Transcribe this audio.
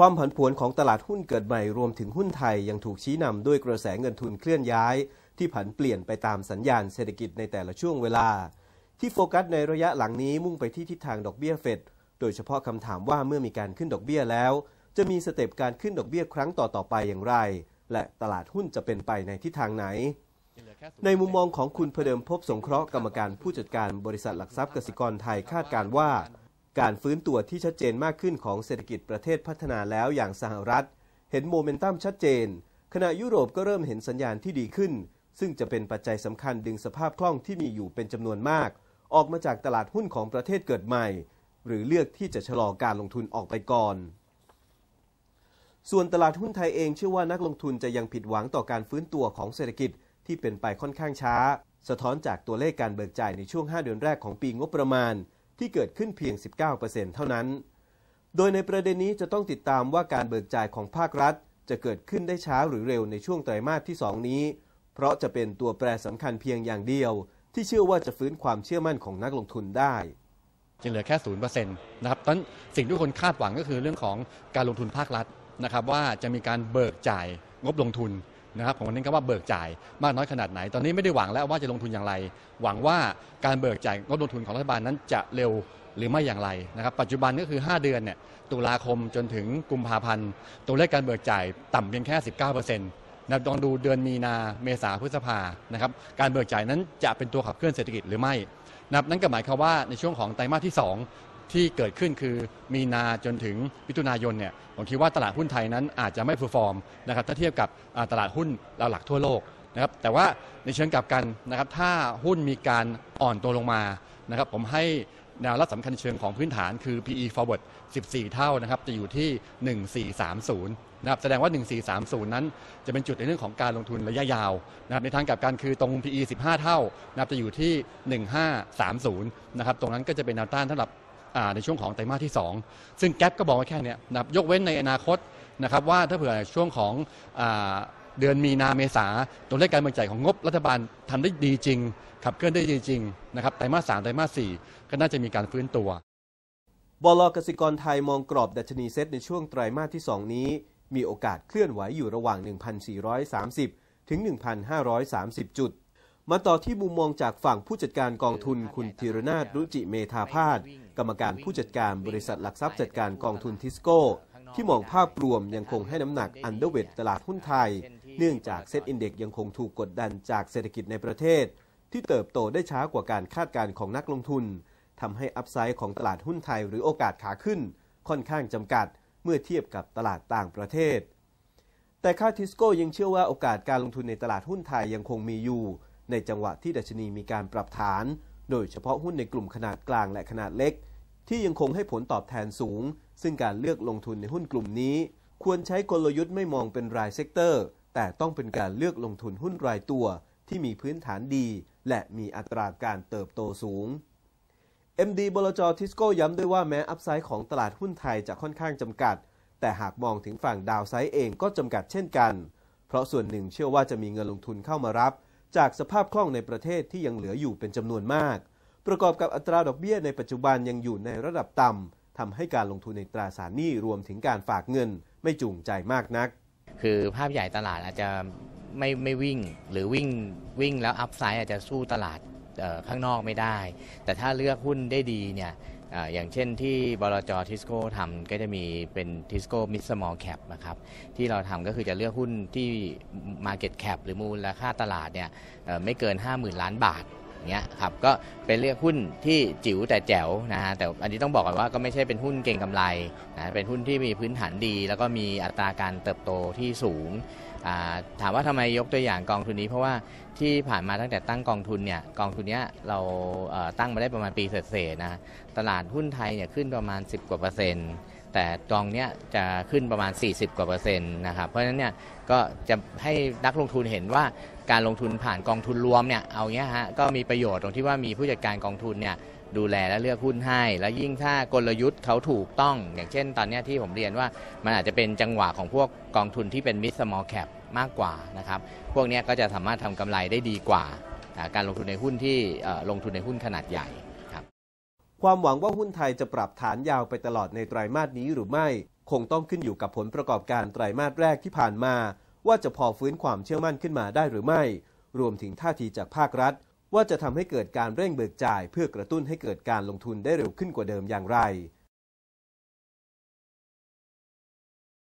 ความผันผวนของตลาดหุ้นเกิดใหม่รวมถึงหุ้นไทยยังถูกชี้นำด้วยกระแสเงินทุนเคลื่อนย้าย ที่ผันเปลี่ยนไปตามสัญญาณเศรษฐกิจในแต่ละช่วงเวลา ที่โฟกัสในระยะหลังนี้มุ่งไปที่ทิศทางดอกเบี้ยเฟดโดยเฉพาะคำถามว่าเมื่อมีการขึ้นดอกเบี้ยแล้ว จะมีสเต็ปการขึ้นดอกเบี้ยครั้งต่อๆไปอย่างไร และตลาดหุ้นจะเป็นไปในทิศทางไหน ในมุมมองของคุณพเดิมพบสงเคราะห์กรรมการผู้จัดการบริษัทหลักทรัพย์กสิกรไทยคาดการว่า การฟื้นตัวที่ชัดเจนมากขึ้นของเศรษฐกิจประเทศพัฒนาแล้วอย่างสหรัฐ เห็นโมเมนตัมชัดเจน ขณะยุโรปก็เริ่มเห็นสัญญาณที่ดีขึ้น ซึ่งจะเป็นปัจจัยสำคัญดึงสภาพคล่องที่มีอยู่เป็นจำนวนมาก ออกมาจากตลาดหุ้นของประเทศเกิดใหม่ หรือเลือกที่จะชะลอการลงทุนออกไปก่อน ส่วนตลาดหุ้นไทยเองเชื่อว่านักลงทุนจะยังผิดหวังต่อการฟื้นตัวของเศรษฐกิจที่เป็นไปค่อนข้างช้า สะท้อนจากตัวเลขการเบิกจ่ายในช่วง 5 เดือนแรกของปีงบประมาณ ที่เกิดขึ้นเพียง 19%เท่านั้น โดยในประเด็นนี้จะต้องติดตามว่าการเบิกจ่ายของภาครัฐ จะเกิดขึ้นได้ช้าหรือเร็วในช่วงไตรมาสที่ 2 นี้ เพราะจะเป็นตัวแปรสำคัญเพียงอย่างเดียว ที่เชื่อว่าจะฟื้นความเชื่อมั่นของนักลงทุนได้จะเหลือแค่ศูนย์เปอร์เซ็นต์นะครับตอนสิ่งที่คนคาดหวังก็คือเรื่องของการลงทุนภาครัฐนะครับว่าจะมีการเบิกจ่ายงบลงทุน นะครับผมเน้นคำว่าเบิกจ่ายมากน้อยขนาดไหน ตอนนี้ไม่ได้หวังแล้วว่าจะลงทุนอย่างไร หวังว่าการเบิกจ่ายงบลงทุนของรัฐบาลนั้นจะเร็วหรือไม่อย่างไรนะครับ ปัจจุบันก็คือ 5 เดือนเนี่ยตุลาคมจนถึงกุมภาพันธ์ตัวเลขการเบิกจ่ายต่ำเพียงแค่ 19%นะลองดูเดือนมีนาเมษาพฤษภานะครับการเบิกจ่ายนั้นจะเป็นตัวขับเคลื่อนเศรษฐกิจหรือไม่นับนั่นก็หมายความว่าในช่วงของไตรมาสที่ 2 ที่เกิดขึ้นคือมีนาจนถึงมิถุนายนเนี่ยผมคิดว่าตลาดหุ้นไทยนั้นอาจจะไม่เพอร์ฟอร์มนะครับถ้าเทียบกับตลาดหุ้นเราหลักทั่วโลกนะครับแต่ว่าในเชิงกลับกันนะครับถ้าหุ้นมีการอ่อนตัวลงมานะครับผมให้แนวรับสำคัญเชิงของพื้นฐานคือ PE forward 14 เท่านะครับจะอยู่ที่ 1430นะครับแสดงว่า 1430 นั้นจะเป็นจุดในเรื่องของการลงทุนระยะยาวนะครับในทางกลับกันคือตรง PE 15 เท่านะครับจะอยู่ที่ 1530นะครับตรงนั้นก็จะเป็นแนวต้านสำหรับ ในช่วงของไตรมาสที่ 2 ซึ่งแก๊ปก็บอกไว้แค่นี้นะครับยกเว้นในอนาคตนะครับว่าถ้าเผื่อช่วงของเดือนมีนาเมษาตัวเลขการเบิกจ่ายของงบรัฐบาลทำได้ดีจริง ขับเคลื่อนได้ดีจริงนะครับไตรมาสสามไตรมาสสี่ก็น่าจะมีการฟื้นตัวบลกสิกรไทยมองกรอบดัชนีเซ็ตในช่วงไตรมาสที่ 2 นี้ มีโอกาสเคลื่อนไหวอยู่ระหว่าง 1,430 ถึง 1,530 จุด มาต่อที่มุมมองจากฝั่งผู้จัดการกองทุนคุณธีรนาถรุจิเมธาพาสกรรมการผู้จัดการบริษัทหลักทรัพย์จัดการกองทุนทิสโก้ ที่มองภาพรวมยังคงให้น้ำหนักอันเดอร์เวทตลาดหุ้นไทย เนื่องจากเซ็ตอินเด็กยังคงถูกกดดันจากเศรษฐกิจในประเทศ ที่เติบโตได้ช้ากว่าการคาดการณ์ของนักลงทุนทำให้อัพไซด์ของตลาดหุ้นไทยหรือโอกาสขาขึ้น ค่อนข้างจำกัดเมื่อเทียบกับตลาดต่างประเทศ แต่ค่าทิสโก้ยังเชื่อว่าโอกาสการลงทุนในตลาดหุ้นไทยยังคงมีอยู่ ในจังหวะที่ดัชนีมีการปรับฐาน โดยเฉพาะหุ้นในกลุ่มขนาดกลางและขนาดเล็ก ที่ยังคงให้ผลตอบแทนสูง ซึ่งการเลือกลงทุนในหุ้นกลุ่มนี้ ควรใช้กลยุทธ์ไม่มองเป็นรายเซกเตอร์ แต่ต้องเป็นการเลือกลงทุนหุ้นรายตัว ที่มีพื้นฐานดี และมีอัตราการเติบโตสูง MD บลจทิสโก้ย้ำด้วยว่าแม้อัพไซด์ของตลาดหุ้นไทยจะค่อนข้างจำกัด แต่หากมองถึงฝั่งดาวไซด์เองก็จำกัดเช่นกัน เพราะส่วนหนึ่งเชื่อว่าจะมีเงินลงทุนเข้ามารับ จากสภาพคล่องในประเทศที่ยังเหลืออยู่เป็นจำนวนมาก ประกอบกับอัตราดอกเบี้ยในปัจจุบันยังอยู่ในระดับต่ำทำให้การลงทุนในตราสารหนี้รวมถึงการฝากเงินไม่จูงใจมากนัก คือภาพใหญ่ตลาดอาจจะไม่ไม่วิ่งหรือวิ่งวิ่งแล้วอัพไซด์อาจจะสู้ตลาดข้างนอกไม่ได้ แต่ถ้าเลือกหุ้นได้ดีเนี่ย อย่างเช่นที่บลจทิสโก้ทำก็จะมีเป็นทิสโก้มิดสมอลแคปนะครับที่เราทำก็คือจะเลือกหุ้นที่ Market Cap หรือมูลค่าตลาดเนี่ยไม่เกิน 50,000 ล้านบาท เงี้ยครับก็เป็นเลือกหุ้นที่จิ๋วแต่แจ๋วนะฮะแต่อันนี้ต้องบอกก่อนว่าก็ไม่ใช่เป็นหุ้นเก่งกำไรนะเป็นหุ้นที่มีพื้นฐานดี แล้วก็มีอัตราการเติบโตที่สูงถามว่าทำไมยกตัวอย่างกองทุนนี้เพราะว่าที่ผ่านมาตั้งแต่ตั้งกองทุนเนี่ยกองทุนเนี้ยเราตั้งมาได้ประมาณปีเศษๆนะตลาดหุ้นไทยเนี่ยขึ้นประมาณ 10กว่าเปอร์เซ็นต์ แต่กองเนี้ยจะขึ้นประมาณ 40 กว่าเปอร์เซ็นต์นะครับเพราะฉะนั้นเนี่ยก็จะให้นักลงทุนเห็นว่าการลงทุนผ่านกองทุนรวมเนี่ยเอาเงี้ยฮะก็มีประโยชน์ตรงที่ว่ามีผู้จัดการกองทุนเนี่ยดูแลและเลือกหุ้นให้ แล้วยิ่งถ้ากลยุทธ์เขาถูกต้อง อย่างเช่น ตอนนี้ที่ผมเรียนว่ามันอาจจะเป็นจังหวะของพวกกองทุนที่เป็น mid small cap มากกว่านะครับ พวกนี้ก็จะสามารถทำกำไรได้ดีกว่า การลงทุนในหุ้นที่ลงทุนในหุ้นขนาดใหญ่ ความหวังว่าหุ้นไทยจะปรับฐานยาวไปตลอดในไตรามาสนี้หรือไม่ คงต้องขึ้นอยู่กับผลประกอบการไตรมาสแรกที่ผ่านมา ว่าจะพอฟื้นความเชื่อมั่นขึ้นมาได้หรือไม่ รวมถึงท่าทีจากภาครัฐ ว่าจะทำให้เกิดการเร่งเบิกจ่าย เพื่อกระตุ้นให้เกิดการลงทุนได้เร็วขึ้นกว่าเดิมอย่างไร